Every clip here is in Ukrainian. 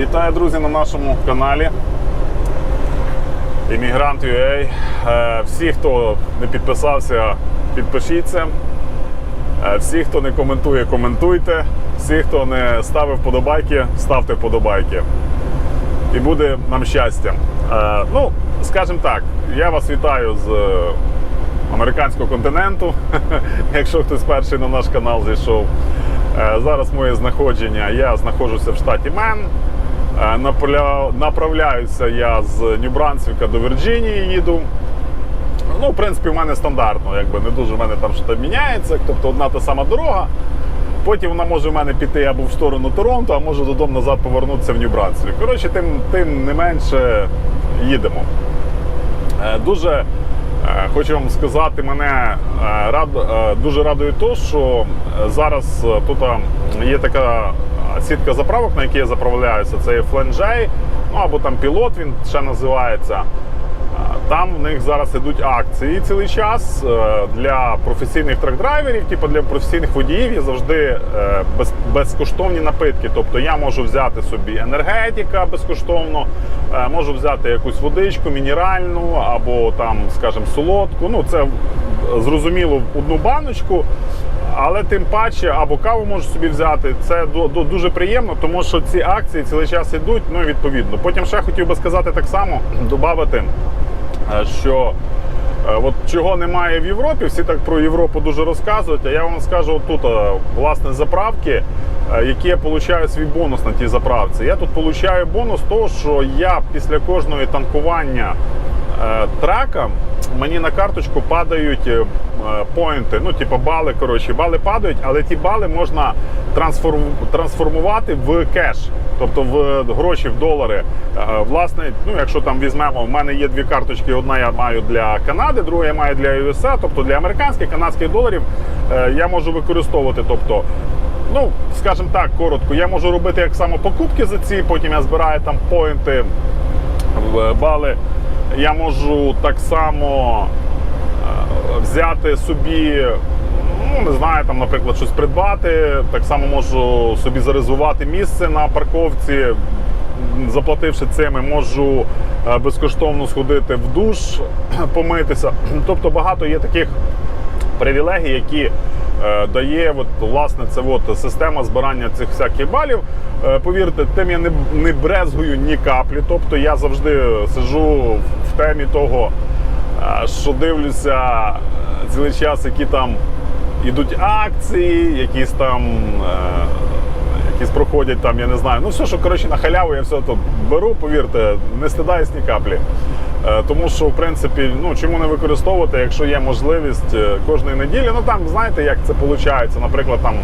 Вітаю, друзі, на нашому каналі Іммігрант.ua. Е, Всі, хто не підписався, підпишіться. Е, Всі, хто не коментує, коментуйте. Всі, хто не ставив вподобайки, ставте вподобайки. І буде нам щастя. Е, Ну, скажімо так, я вас вітаю з американського континенту. Якщо хтось перший на наш канал зайшов. Е, Зараз моє знаходження. Я знаходжуся в штаті Мен. Е, Направляюся я з Нью-Брансвіка до Вірджинії їду. Ну, в принципі, в мене стандартно, якби не дуже в мене там щось міняється. Тобто одна та сама дорога. Потім вона може в мене піти або в сторону Торонто, а може додому назад повернутися в Нью-Брансвік. Коротше, тим, тим не менше їдемо. Е, Дуже е, хочу вам сказати, мене рад, дуже радує то, що зараз тут є така сітка заправок, на які я заправляюся. Це є Фленджей, ну або там пілот він ще називається. Там в них зараз ідуть акції цілий час е, для професійних трак-драйверів, типу для професійних водіїв є завжди е, без, безкоштовні напитки. Тобто я можу взяти собі енергетика безкоштовно, е, можу взяти якусь водичку, мінеральну або там, скажімо, солодку. Ну це зрозуміло в одну баночку. Але тим паче або каву можу собі взяти. Це ду- ду- дуже приємно, тому що ці акції цілий час ідуть. Ну відповідно. Потім ще хотів би сказати так само, додати, е, що е, от чого немає в Європі, всі так про Європу дуже розказують. А я вам скажу отут, е, власне, заправки, які я получаю свій бонус на тій заправці. Я тут получаю бонус того, що я після кожного танкування трака мені на карточку падають е, поінти, ну типу бали. Коротше, бали падають, але ті бали можна трансформ, трансформувати в кеш, тобто в гроші, в долари. Е, Власне, ну якщо там візьмемо, в мене є дві карточки. Одна я маю для Канади, друга я маю для USA, тобто для американських канадських доларів е, я можу використовувати. Тобто, ну скажімо так, коротко, я можу робити як само покупки за ці, потім я збираю там поінти бали. Я можу так само е, взяти собі, ну не знаю, там, наприклад, щось придбати. Так само можу собі зарезервувати місце на парковці, заплативши цими, можу е, безкоштовно сходити в душ, помитися. Тобто багато є таких привілегій, які дає от, власне це от, система збирання цих всяких балів. Е, повірте, тим я не, не брезгую ні каплі. Тобто я завжди сижу в темі того, е, що дивлюся е, цілий час, які там ідуть акції, якісь там. е, Якісь проходять там, я не знаю. Ну все, що коротше на халяву, я все тут беру, повірте, не стидаюсь ні каплі. Е, Тому що, в принципі, ну чому не використовувати, якщо є можливість е, кожної неділі. Ну там знаєте, як це виходить, наприклад, там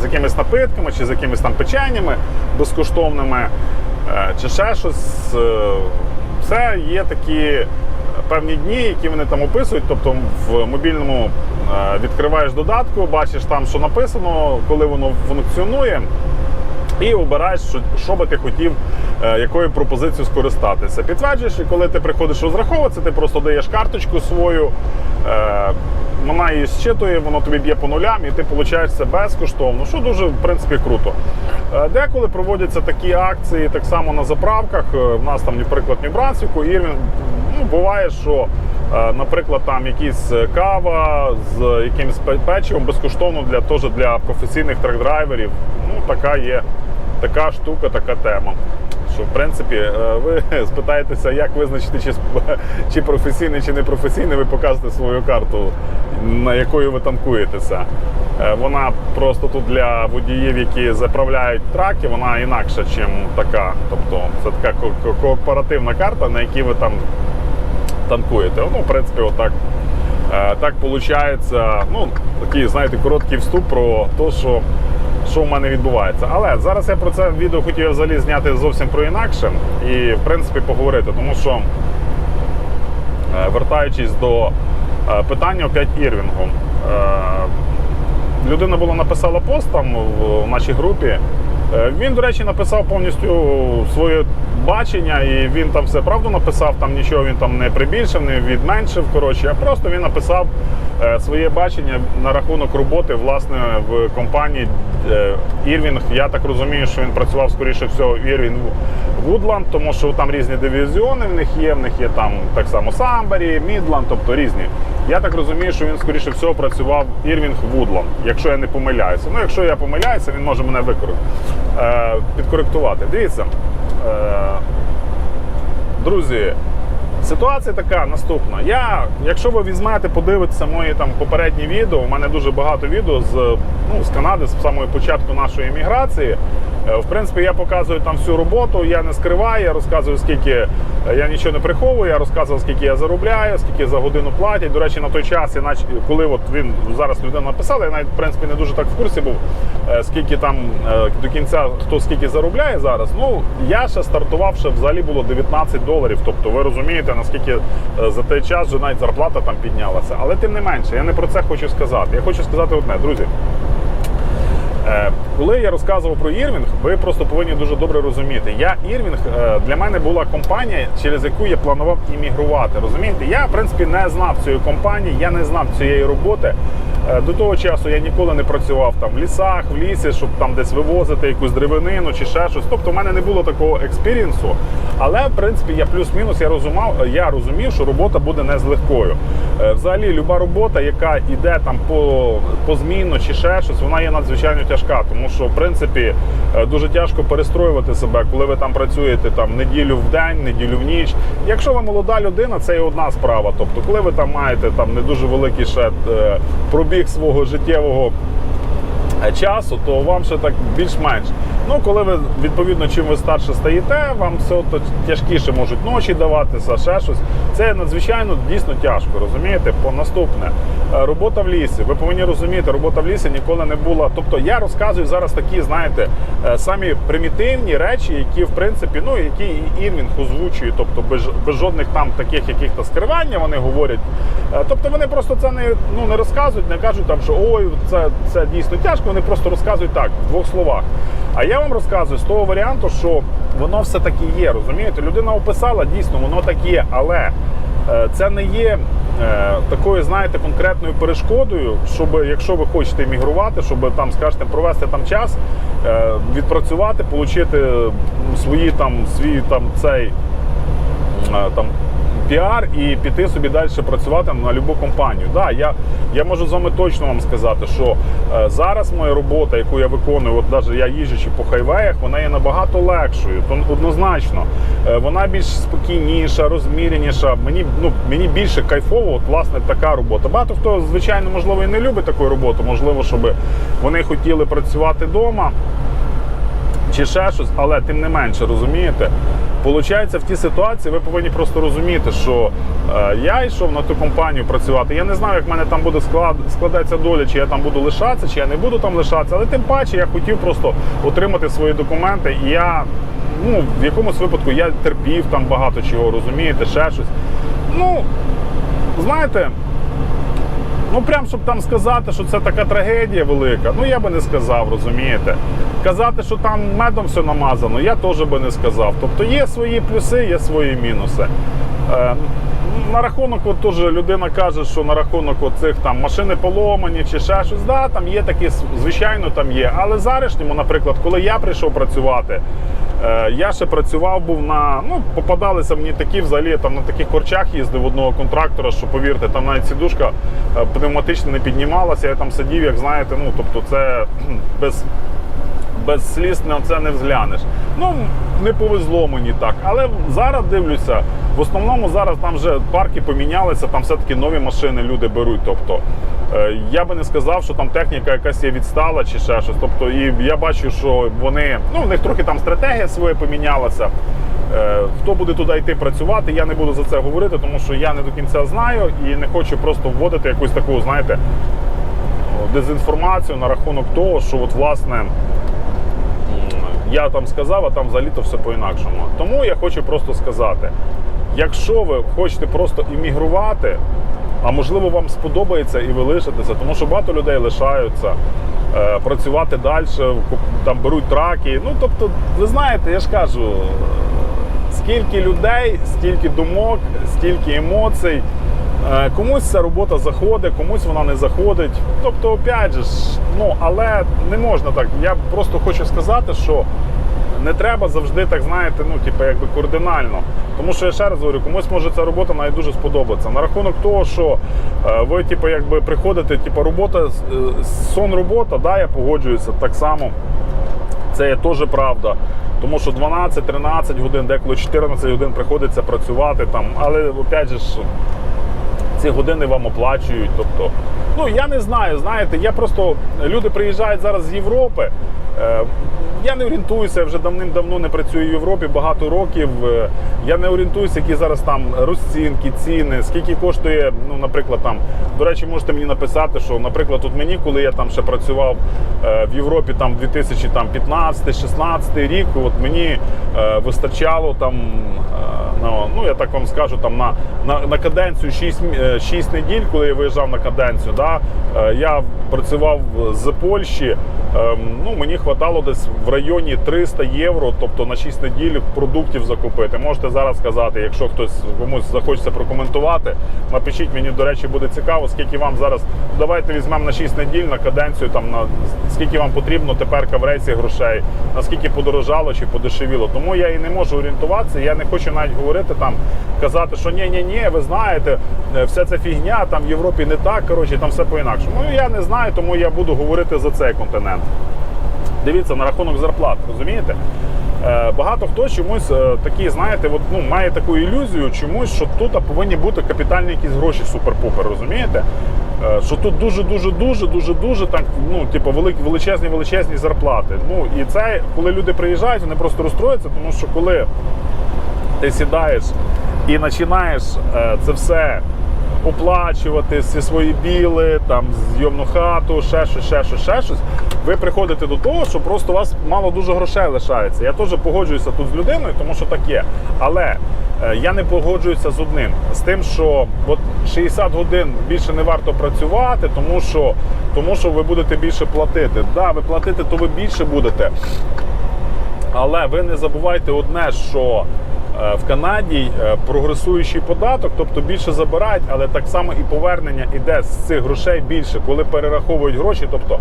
з якимись напитками чи з якимись там печеннями безкоштовними, е, чи ще щось. Е, Це є такі певні дні, які вони там описують. Тобто в мобільному відкриваєш додатку, бачиш там, що написано, коли воно функціонує. І обираєш, що, що би ти хотів, е, якою пропозицією скористатися. Підтверджуєш, і коли ти приходиш розраховуватися, ти просто даєш карточку свою, е, вона її зчитує, воно тобі б'є по нулям, і ти получаєш це безкоштовно, що дуже, в принципі, круто. Е, деколи проводяться такі акції так само на заправках. В нас там, наприклад, в Нью-Брансвіку, ну, буває, що, наприклад, там якісь е, кава з якимось печивом безкоштовно для, теж для професійних трак-драйверів. Ну, така є така штука, така тема. Що в принципі е, ви спитаєтеся, як визначити, чи, чи професійний, чи не професійний, ви покажете свою карту, на якою ви танкуєтеся. Е, Вона просто тут для водіїв, які заправляють траки, вона інакша, ніж така. Тобто це така ко- ко- кооперативна карта, на якій ви там танкуєте. Ну, в принципі, отак. Е, Так виходить, ну, такий, знаєте, короткий вступ про те, що, що в мене відбувається. Але зараз я про це відео хотів взагалі зняти зовсім про інакше і, в принципі, поговорити, тому що, е, вертаючись до е, питання опять Ірвінгу, людина була написала пост там в нашій групі. Він, до речі, написав повністю своє бачення, і він там все правду написав, там нічого він там не прибільшив, не відменшив. Коротше, а просто він написав е, своє бачення на рахунок роботи власне в компанії е, Ірвінг. Я так розумію, що він працював скоріше всього Ірвінг Вудланд, тому що там різні дивізіони в них є. В них є там так само Самбарі, Мідланд, тобто різні. Я так розумію, що він скоріше всього працював Ірвінг Вудланд, якщо я не помиляюся. Ну, якщо я помиляюся, він може мене викор... е, підкоректувати. Дивіться. Друзі, ситуація така наступна. Я, якщо ви візьмете, подивитеся мої там попередні відео, у мене дуже багато відео з, ну, з Канади, з самого початку нашої еміграції. Е, В принципі, я показую там всю роботу, я не скриваю, я розказую, скільки е, я нічого не приховую, я розказував, скільки я заробляю, скільки за годину платять. До речі, на той час, я коли от він зараз людина написала, я навіть в принципі не дуже так в курсі був, е, скільки там до кінця хто скільки заробляє зараз. Ну я ще стартував, ще взагалі було 19 доларів. Тобто ви розумієте, наскільки за той час вже навіть зарплата там піднялася. Але тим не менше, я не про це хочу сказати. Я хочу сказати одне, друзі. Е, Коли я розказував про Ірвінг, ви просто повинні дуже добре розуміти. Я Ірвінг е, для мене була компанія, через яку я планував іммігрувати. Розумієте, я в принципі не знав цієї компанії, я не знав цієї роботи. Е, До того часу я ніколи не працював там в лісах, в лісі, щоб там десь вивозити якусь деревинину чи ще щось. Тобто, в мене не було такого експірієнсу. Але в принципі я плюс-мінус я розумав, я розумів, що робота буде не з легкою. Е, Взагалі, люба робота, яка йде там по зміну чи ще щось, вона є надзвичайно тяжка, тому що в принципі е, дуже тяжко перестроювати себе, коли ви там працюєте там неділю в день, неділю в ніч. Якщо ви молода людина, це і одна справа. Тобто, коли ви там маєте там не дуже великий ще е, пробіг свого життєвого е, часу, то вам ще так більш-менш. Ну, коли ви відповідно, чим ви старше стаєте, вам все то тяжкіше можуть ночі даватися, ще щось. Це надзвичайно дійсно тяжко, розумієте? По наступне е, робота в лісі. Ви повинні розуміти, робота в лісі ніколи не була. Тобто я розказую зараз такі, знаєте, е, самі примітивні речі, які в принципі, ну які і Ірвінг озвучує, тобто без, без жодних там таких яких-то скривання вони говорять. Е, Тобто вони просто це не, ну, не розказують, не кажуть там, що ой, це, це дійсно тяжко. Вони просто розказують так, в двох словах. А я вам розказую з того варіанту, що воно все таки є. Розумієте, людина описала, дійсно, воно так є, але е, це не є е, такою, знаєте, конкретною перешкодою, щоб якщо ви хочете емігрувати, щоб там, скажете, провести там час, е, відпрацювати, отримати свої там свій там цей там. Піар і піти собі далі працювати на будь-яку компанію. Да, я, я можу з вами точно вам сказати, що е, зараз моя робота, яку я виконую, от навіть я їжджучи по хайвеях, вона є набагато легшою. То однозначно, Е, вона більш спокійніша, розміреніша. Мені ну мені більше кайфово, от власне така робота. Багато хто, звичайно, можливо, і не любить таку роботу, можливо, щоб вони хотіли працювати вдома чи ще щось, але тим не менше, розумієте? Получається, в тій ситуації ви повинні просто розуміти, що е, я йшов на ту компанію працювати. Я не знаю, як в мене там буде склад, складатися доля, чи я там буду лишатися, чи я не буду там лишатися. Але тим паче я хотів просто отримати свої документи. І я ну, в якомусь випадку я терпів там багато чого, розумієте, ще щось. Ну, знаєте. Ну, прям щоб там сказати, що це така трагедія велика, ну я би не сказав, розумієте. Казати, що там медом все намазано, я теж би не сказав. Тобто є свої плюси, є свої мінуси. Е, на рахунок, от теж людина каже, що на рахунок цих там машини поломані чи ще щось, да, там є такі, звичайно, там є. Але зарішньому, наприклад, коли я прийшов працювати, е, я ще працював був на. Ну, попадалися мені такі взагалі там на таких корчах їздив одного контрактора, що повірте, там навіть сідушка е, пневматично не піднімалася. Я там сидів, як знаєте, ну тобто це без без сліз на це не взглянеш. Ну, не повезло мені так. Але зараз дивлюся, в основному зараз там вже парки помінялися, там все-таки нові машини люди беруть. Тобто е, я би не сказав, що там техніка якась є відстала чи ще щось. Тобто, і я бачу, що вони, ну, в них трохи там стратегія своя помінялася. Е, Хто буде туди йти працювати, я не буду за це говорити, тому що я не до кінця знаю і не хочу просто вводити якусь таку, знаєте, дезінформацію на рахунок того, що от власне я там сказав, а там взагалі то все по-інакшому. Тому я хочу просто сказати: якщо ви хочете просто іммігрувати, а можливо вам сподобається і ви лишитеся, тому що багато людей лишаються. е, Працювати далі, там беруть траки. Ну тобто, ви знаєте, я ж кажу, скільки людей, стільки думок, стільки емоцій. Е, Комусь ця робота заходить, комусь вона не заходить. Тобто, опять же, ну але не можна так. Я просто хочу сказати, що не треба завжди так, знаєте, ну, типу, якби кардинально. Тому що я ще раз говорю, комусь може ця робота навіть дуже сподобатися. На рахунок того, що е, ви, типу, якби приходите, типу, робота, е, сон робота, да, я погоджуюся так само. Це є теж правда. Тому що 12-13 годин, деколи 14 годин приходиться працювати там, але опять же ці години вам оплачують. Тобто, ну я не знаю, знаєте, я просто люди приїжджають зараз з Європи. Я не орієнтуюся, я вже давним-давно не працюю в Європі, багато років. Е, Я не орієнтуюся, які зараз там розцінки, ціни, скільки коштує, ну, наприклад, там. До речі, можете мені написати, що, наприклад, от мені, коли я там ще працював е, в Європі там 2015-16 рік, от мені е, вистачало там. ну я так вам скажу, там на, на, на каденцію 6, 6 неділь, коли я виїжджав на каденцію, да, я працював з Польщі. ем, Ну, мені хватало десь в районі 300 євро, тобто на 6 неділь продуктів закупити. Можете зараз сказати, якщо хтось комусь захочеться прокоментувати, напишіть мені, до речі, буде цікаво, скільки вам зараз. ну, Давайте візьмемо на 6 неділь на каденцію, там на скільки вам потрібно тепер рейсі грошей, наскільки подорожало чи подешевіло. Тому я і не можу орієнтуватися. Я не хочу навіть говорити там, казати, що ні, ні, ні, ви знаєте, е, вся ця фігня там в Європі не так. Коротше, там все по-інакшому. Ну я не знаю, тому я буду говорити за цей континент. Дивіться на рахунок зарплат, розумієте? Е, Багато хто чомусь е, такі, знаєте, от, ну, має таку ілюзію, чомусь, що тут повинні бути капітальні якісь гроші супер-пупер, розумієте? Е, Що тут дуже, дуже, дуже, дуже, так, ну, типу, величезні, величезні зарплати. Ну і це, коли люди приїжджають, вони просто розстроюються, тому що коли ти сідаєш і починаєш це все оплачувати, свої біли, там зйомну хату, ще щось, ще щось, ще щось. Ви приходите до того, що просто у вас мало дуже грошей лишається. Я теж погоджуюся тут з людиною, тому що так є. Але е, я не погоджуюся з одним, з тим, що от 60 годин більше не варто працювати, тому що, тому що ви будете більше платити. Да, ви платити, то ви більше будете. Але ви не забувайте одне, що в Канаді е, прогресуючий податок, тобто більше забирають, але так само і повернення іде з цих грошей більше, коли перераховують гроші. Тобто,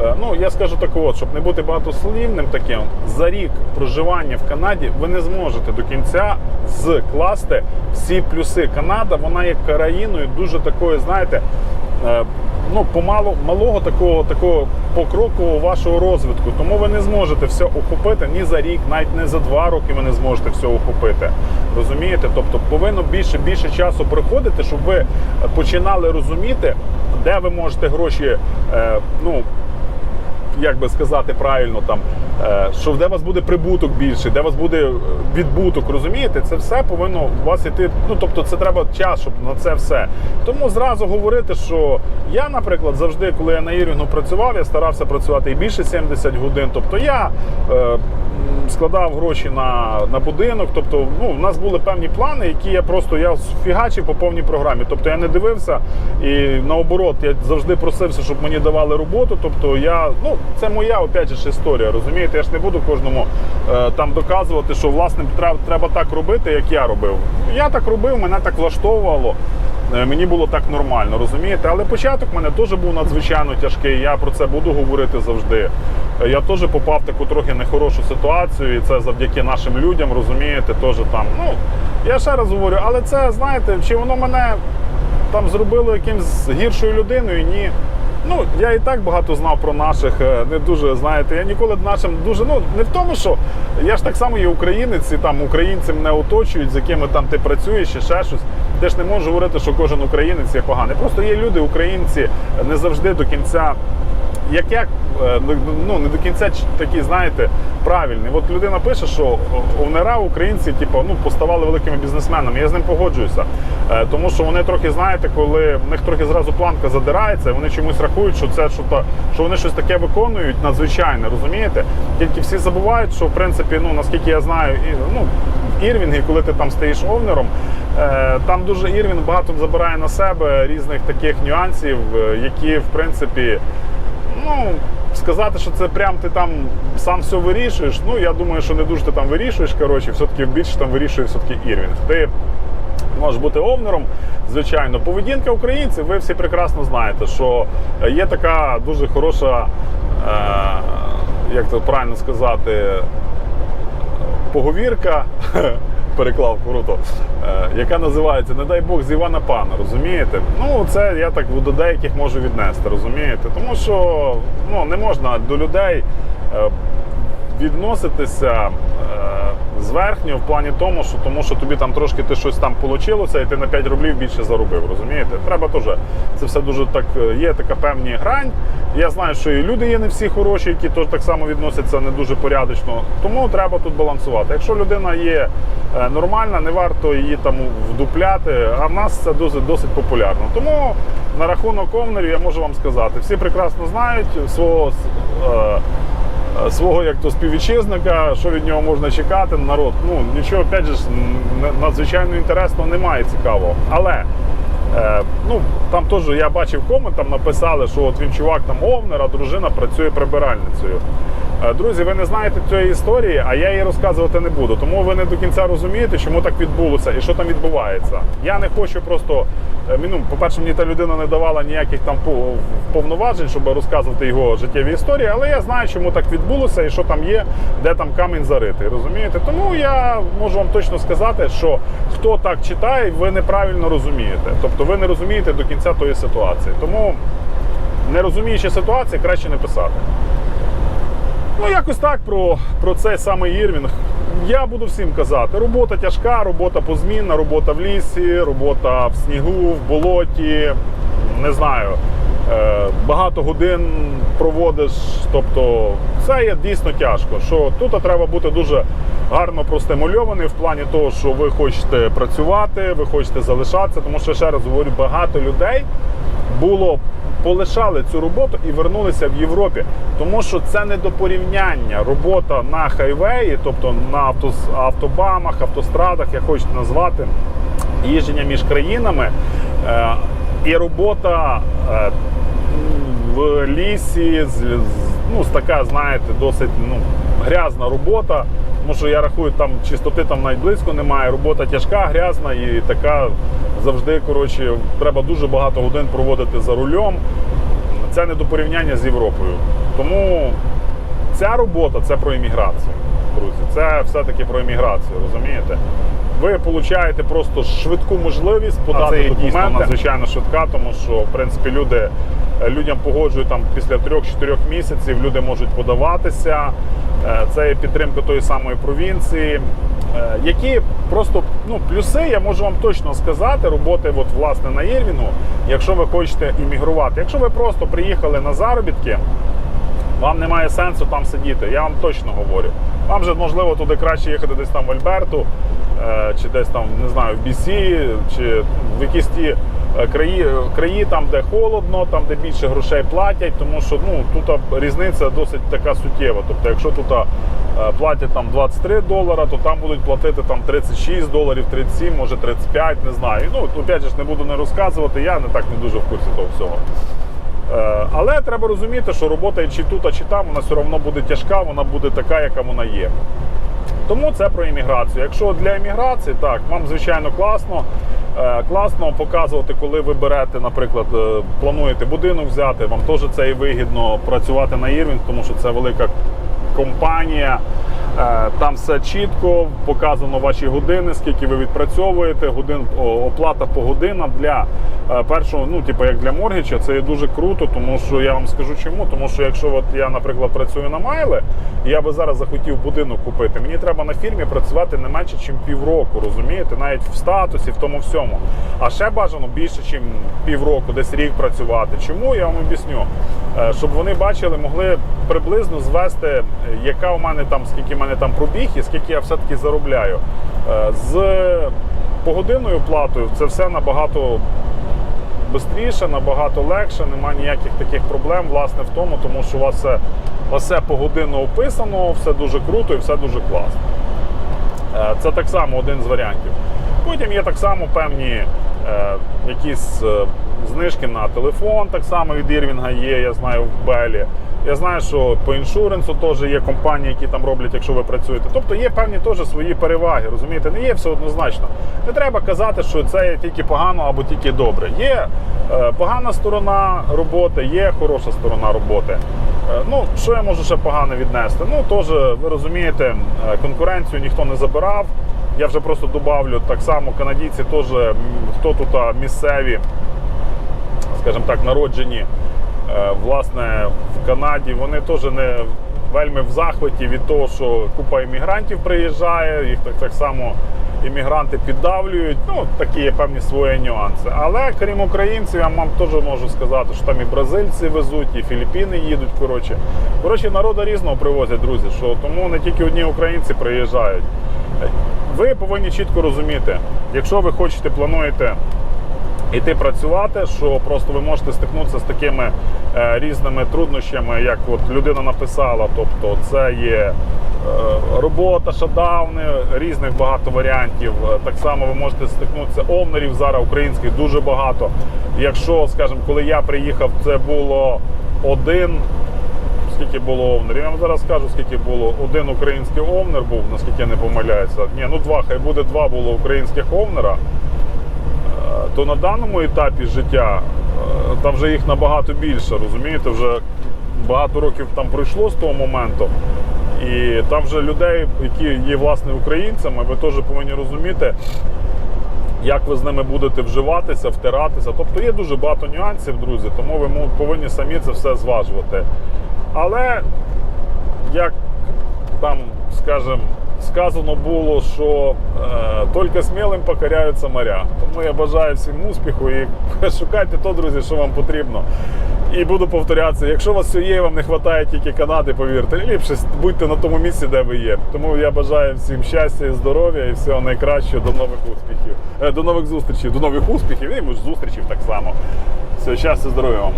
е, ну я скажу так, от, щоб не бути багатослівним таким, за рік проживання в Канаді ви не зможете до кінця зкласти всі плюси. Канада, вона є країною дуже такою, знаєте. Ну, помалу малого такого такого покрокового вашого розвитку. Тому ви не зможете все охопити ні за рік, навіть не за два роки ви не зможете все охопити. Розумієте? Тобто повинно більше більше часу приходити, щоб ви починали розуміти, де ви можете гроші. Е, ну, як би сказати правильно, там е, що де вас буде прибуток більше, де вас буде е, відбуток, розумієте? Це все повинно у вас іти. Ну тобто, це треба час, щоб на це все. Тому зразу говорити, що я, наприклад, завжди, коли я на Ірвінгу працював, я старався працювати і більше 70 годин. Тобто я е, складав гроші на, на будинок. Тобто, ну, у нас були певні плани, які я просто я фігачив по повній програмі. Тобто я не дивився і наоборот, я завжди просився, щоб мені давали роботу. Тобто я, ну це моя опять же історія. Розумієте, я ж не буду кожному е, там доказувати, що власне треба, треба так робити, як я робив. Я так робив, мене так влаштовувало. Е, Мені було так нормально, розумієте? Але початок мене теж був надзвичайно тяжкий. Я про це буду говорити завжди. Е, Я теж попав в таку трохи нехорошу ситуацію, і це завдяки нашим людям, розумієте, теж там. Ну я ще раз говорю, але це знаєте, чи воно мене там зробило якимсь гіршою людиною? Ні. Ну, я і так багато знав про наших, е, не дуже знаєте. Я ніколи нашим дуже. Ну не в тому, що я ж так само є українець, і там українці мене оточують, з якими там ти працюєш, і ще щось. Де ж не можу говорити, що кожен українець є поганий. Просто є люди, українці, не завжди до кінця. Як як е, ну не до кінця такі, знаєте, правильні. От людина пише, що ОНРА українці, типу, ну поставали великими бізнесменами. Я з ним погоджуюся. Е, Тому що вони трохи знаєте, коли в них трохи зразу планка задирається, вони чомусь рахують, що це що то, що вони щось таке виконують надзвичайне, розумієте? Тільки всі забувають, що в принципі, ну наскільки я знаю, і ну в Ірвінгі, коли ти там стоїш овнером, е, там дуже Ірвін багато забирає на себе різних таких нюансів, які в принципі ну, сказати, що це прям ти там сам все вирішуєш. Ну я думаю, що не дуже ти там вирішуєш. Коротше, все-таки більше там вирішує все-таки Ірвінг. Ти можеш бути овнером, звичайно. Поведінка українців, ви всі прекрасно знаєте, що є така дуже хороша, е, як це правильно сказати, поговірка. Переклав круто, е, яка називається Не дай Бог з Івана Пана, розумієте? Ну, це я так до деяких можу віднести, розумієте? Тому що ну, не можна до людей е, відноситися е, зверхньо в плані тому, що тому що тобі там трошки ти щось там вийшло, і ти на 5 рублів більше заробив. Розумієте? Треба теж. Це все дуже так. е, Є така певні грань. Я знаю, що і люди є не всі хороші, які теж так само відносяться не дуже порядочно. Тому треба тут балансувати. Якщо людина є е, нормальна, не варто її там вдупляти. А в нас це досить досить популярно. Тому на рахунок овнерів я можу вам сказати, всі прекрасно знають свого. е, свого як то співвітчизника, що від нього можна чекати, народ. Ну нічого, опять же, надзвичайно інтересного немає цікавого. Але е, ну, там теж я бачив комент, там написали, що от він чувак там овнер, а дружина працює прибиральницею. Е, Друзі, ви не знаєте цієї історії, а я її розказувати не буду. Тому ви не до кінця розумієте, чому так відбулося і що там відбувається. Я не хочу просто. е, Ну, по-перше, мені та людина не давала ніяких там пов- повноважень, щоб розказувати його життєві історії, але я знаю, чому так відбулося і що там є, де там камінь заритий. Розумієте? Тому я можу вам точно сказати, що хто так читає, ви неправильно розумієте. Тобто ви не розумієте до кінця тої ситуації. Тому, не розуміючи ситуації, краще не писати. Ну, якось так про, про цей самий Ірвінг. Я буду всім казати: робота тяжка, робота позмінна, робота в лісі, робота в снігу, в болоті. Не знаю. Е, багато годин проводиш. Тобто, це є дійсно тяжко. Що тут треба бути дуже гарно простимульований в плані того, що ви хочете працювати, ви хочете залишатися, тому що ще раз говорю, багато людей було полишали цю роботу і вернулися в Європі, тому що це не до порівняння робота на хайвеї, тобто на автобамах, автострадах, як хочете назвати, їждження між країнами е, і робота е, в лісі з- ну, така, знаєте, досить ну, грязна робота. Тому що я рахую, там чистоти там навіть близько немає. Робота тяжка, грязна і така завжди, коротше, треба дуже багато годин проводити за рулем. Це не до порівняння з Європою. Тому ця робота це про імміграцію, друзі. Це все-таки про імміграцію, розумієте? Ви получаєте просто швидку можливість подати це є документи. дійсно надзвичайно швидка, тому що в принципі люди людям погоджують там після 3-4 місяців. Люди можуть подаватися. Е, Це є підтримка тої самої провінції. Е, Які просто ну плюси, я можу вам точно сказати, роботи от, власне на Єрвіну, якщо ви хочете іммігрувати. Якщо ви просто приїхали на заробітки, вам немає сенсу там сидіти. Я вам точно говорю. Вам же можливо туди краще їхати десь там в Альберту, е, чи десь там, не знаю, в BC, чи в якісь ті е, краї, краї, там, де холодно, там, де більше грошей платять, тому що ну, тут різниця досить така суттєва. Тобто, якщо тут е, платять там 23 долара, то там будуть платити там 36 доларів, 37, може 35, не знаю. Ну, опять же не буду не розказувати, я не так не дуже в курсі того всього. Е, Але треба розуміти, що робота чи тут, чи там, вона все одно буде тяжка, вона буде така, яка вона є. Тому це про імміграцію. Якщо для імміграції, так, вам звичайно класно. Е, Класно показувати, коли ви берете, наприклад, е, плануєте будинок взяти, вам теж це і вигідно працювати на Ірвінг, тому що це велика компанія. Е, Там все чітко, показано ваші години, скільки ви відпрацьовуєте, годин, оплата по годинам для е, першого, ну, типу, як для моргіча, це є дуже круто, тому що я вам скажу чому. Тому що якщо от я, наприклад, працюю на Майле, я би зараз захотів будинок купити, мені треба на фірмі працювати не менше, ніж півроку, розумієте, навіть в статусі, в тому всьому. А ще бажано більше, ніж півроку, десь рік працювати. Чому я вам об'ясню? Е, Щоб вони бачили, могли приблизно звести, яка у мене там, скільки в мене там пробіг і скільки я все-таки заробляю. Е, З погодинною платою це все набагато швидше, набагато легше, немає ніяких таких проблем, власне, в тому, тому що у вас все, все погодинно описано, все дуже круто і все дуже класно. Е, Це так само один з варіантів. Потім є так само певні е, якісь е, знижки на телефон, так само від Ірвінга є, я знаю, в Белі. Я знаю, що по іншуренсу теж є компанії, які там роблять, якщо ви працюєте. Тобто є певні теж свої переваги, розумієте? Не є все однозначно. Не треба казати, що це є тільки погано або тільки добре. Є е, погана сторона роботи, є хороша сторона роботи. Е, Ну, що я можу ще погано віднести? Ну, теж, ви розумієте, е, конкуренцію ніхто не забирав. Я вже просто добавлю так само канадійці теж, хто тут місцеві, скажімо так, народжені власне в Канаді, вони теж не вельми в захваті від того, що купа іммігрантів приїжджає, їх так, так само іммігранти піддавлюють. Ну, такі є певні свої нюанси. Але крім українців, я вам теж можу сказати, що там і бразильці везуть, і Філіппіни їдуть. Коротше, коротше народу різного привозять, друзі. Що тому не тільки одні українці приїжджають. Ви повинні чітко розуміти, якщо ви хочете, плануєте іти працювати, що просто ви можете стикнутися з такими е, різними труднощами, як от людина написала. Тобто, це є е, робота, шатдауни, різних багато варіантів. Так само ви можете стикнутися овнерів зараз українських дуже багато. Якщо, скажімо, коли я приїхав, це було один. Скільки було овнерів? Я вам зараз скажу, скільки було. Один український овнер був, наскільки я не помиляюся. Ні, ну два, хай буде два було українських овнера. То на даному етапі життя е, там вже їх набагато більше, розумієте, вже багато років там пройшло з того моменту. І там вже людей, які є власне українцями, ви теж повинні розуміти, як ви з ними будете вживатися, втиратися. Тобто є дуже багато нюансів, друзі, тому ви повинні самі це все зважувати. Але як там, скажем, сказано було, що е, тільки смілим покоряються моря. Тому я бажаю всім успіху і шукайте то, друзі, що вам потрібно. І буду повторятися, якщо у вас все є, вам не вистачає тільки Канади, повірте, ліпше будьте на тому місці, де ви є. Тому я бажаю всім щастя і здоров'я і всього найкращого. До нових успіхів. Е, До нових зустрічей, до нових успіхів і може зустрічей так само. Все, щастя, здоров'я вам.